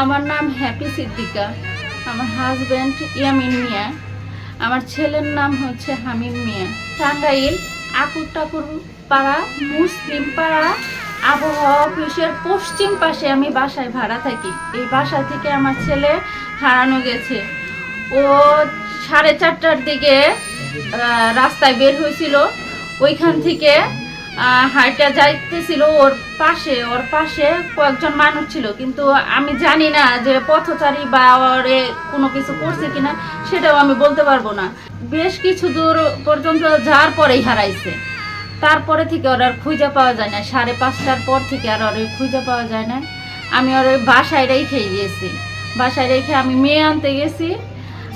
আমার নাম হ্যাপি সিদ্দিকা। আমার হাজব্যান্ড ইয়ামিন মিয়া। আমার ছেলের নাম হচ্ছে হামিম মিয়া। টাঙ্গাইল আকুর টাকুর পাড়া, মুসলিম পাড়া, আবহাওয়া অফিসের পশ্চিম পাশে আমি বাসায় ভাড়া থাকি। এই বাসা থেকে আমার ছেলে হারানো গেছে। ও সাড়ে চারটার দিকে রাস্তায় বের হয়েছিল। ওইখান থেকে আহ, হাঁটা যাইতেছিল ওর পাশে ওর পাশে কয়েকজন মানুষ ছিল। কিন্তু আমি জানি না যে পথচারী বা ওরে কোনো কিছু করছে কিনা সেটাও আমি বলতে পারব না। বেশ কিছু দূর পর্যন্ত যাওয়ার পরেই হারাইছে। তারপরে থেকে ওর আর খুঁজে পাওয়া যায় না। সাড়ে পাঁচটার পর থেকে আর ওর খুঁজে পাওয়া যায় না। আমি ওর ওই বাসায় রেখে গিয়েছি। বাসায় রেখে আমি মেয়ে আনতে গেছি।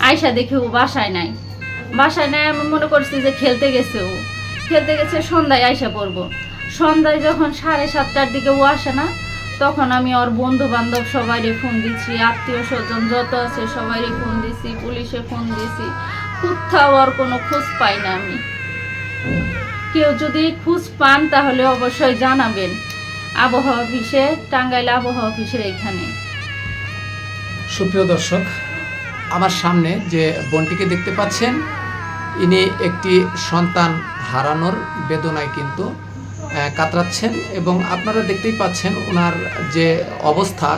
আয়সা দেখি ও বাসায় নাই। বাসায় নাই আমি মনে করছি যে খেলতে গেছে ও। খেলতে গেছে, সন্ধ্যায় আয়সা পড়ব। সন্ধ্যায় যখন সাড়ে সাতটার দিকে ও আসে না, তখন আমি ওর বন্ধু বান্ধব সবাইরে ফোন দিচ্ছি, আত্মীয় স্বজন যত আছে সবাইরে ফোন দিছি পুলিশে ফোন দিছি কোথাও আর কোনো খোঁজ পাই না আমি। কেউ যদি খোঁজ পান তাহলে অবশ্যই জানাবেন। আবহাওয়া অফিসে, টাঙ্গাইল আবহাওয়া অফিসের এখানে সুপ্রিয় দর্শক, আমার সামনে যে বোনটিকে দেখতে পাচ্ছেন, ইনি একটি সন্তান হারানোর বেদনায় কিন্তু কাতরাচ্ছেন এবং আপনারা দেখতেই পাচ্ছেন ওনার যে অবস্থা।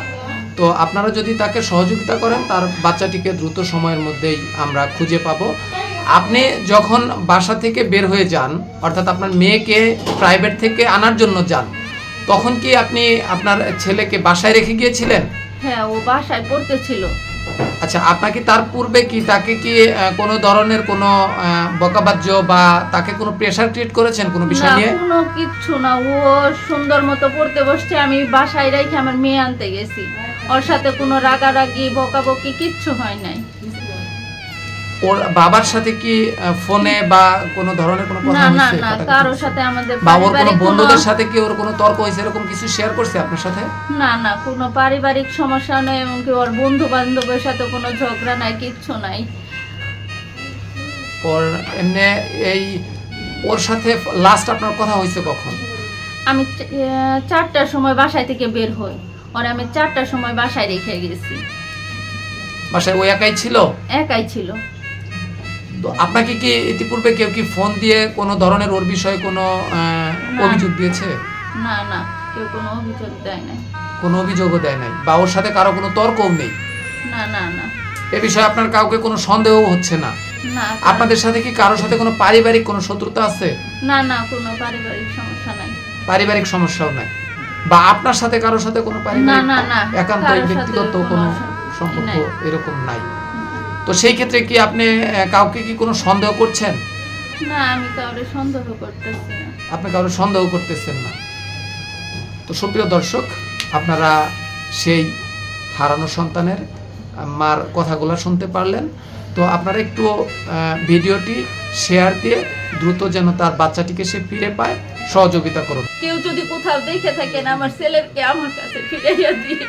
তো আপনারা যদি তাকে সহযোগিতা করেন, তার বাচ্চাটিকে দ্রুত সময়ের মধ্যেই আমরা খুঁজে পাবো। আপনি যখন বাসা থেকে বের হয়ে যান, অর্থাৎ আপনার মেয়েকে প্রাইভেট থেকে আনার জন্য যান, তখন কি আপনি আপনার ছেলেকে বাসায় রেখে গিয়েছিলেন? হ্যাঁ ও বাসায় পড়তেছিল। আচ্ছা আপনাকে তার পূর্বে কি তাকে কি কোনো ধরনের কোনো বকাবাজ্য বা তাকে কোনো প্রেশার ক্রিয়েট করেছেন কোনো বিষয় নিয়ে? কোনো কিচ্ছু না। ও সুন্দর মতো পড়তে বসছে আমি বাসায় রেখে আমার মেয়ে আনতে গেছি। ওর সাথে কোনো রাগারাগি বকাবকি কিচ্ছু হয় নাই। ওর বাবার সাথে কি ফোনে বা কোনো ধরনের কোনো কথা না না না কারোর সাথে আমাদের বা ওর কোনো বন্ধুদের সাথে কি ওর কোনো তর্ক হয়েছে? এরকম কিছু শেয়ার করছে আপনার সাথে? না না কোনো পারিবারিক সমস্যা নেই এমনকি ওর বন্ধু বান্ধবের সাথে কোনো ঝগড়া নাই কিচ্ছু নাই। ওর এমনি এই ওর সাথে লাস্ট আপনার কথা হয়েছে কখন? আমি চারটার সময় বাসায় থেকে বের হই। ওর আমি চারটার সময় বাসায় রেখে গেছি। বাসায় ও একাই ছিল? একাই ছিল। তো আপনাকে কি ইতিপূর্বে কেউ কি ফোন দিয়ে কোনো ধরনের ওর বিষয়ে কোনো অভিযোগ দিয়েছে? না না কেউ কোনো অভিযোগ দেয় না কোনো অভিযোগও দেয় নাই? বা ওর সাথে কারও কোনো তর্কও নেই? না না না। এ বিষয়ে আপনার কাউকে কোনো সন্দেহও হচ্ছে না? না আপনাদের সাথে কি কারোর সাথে কোনো পারিবারিক কোনো শত্রুতা আছে? না না কোনো পারিবারিক সমস্যা নাই। পারিবারিক সমস্যাও নাই? বা আপনার সাথে কারোর সাথে কোনো পারিবারিক না না একান্ত ব্যক্তিগত কোনো কোনো সম্পর্ক এরকম নাই? তো সেই ক্ষেত্রে কি আপনি কাউকে কি কোনো সন্দেহ করছেন? না আমি কাউরে সন্দেহ করতেছি না। আপনি কারও সন্দেহ করতেছেন না। তো সুপ্রিয় দর্শক আপনারা সেই হারানো সন্তানের মার কথাগুলো শুনতে পারলেন। তো আপনারা একটু ভিডিওটি শেয়ার দিয়ে দ্রুত যেন তার বাচ্চাটিকে সে ফিরে পায় সহযোগিতা করুন। কেউ যদি কোথাও দেখে থাকেন আমার ছেলেকে আমার কাছে ফিরাইয়া দিয়ে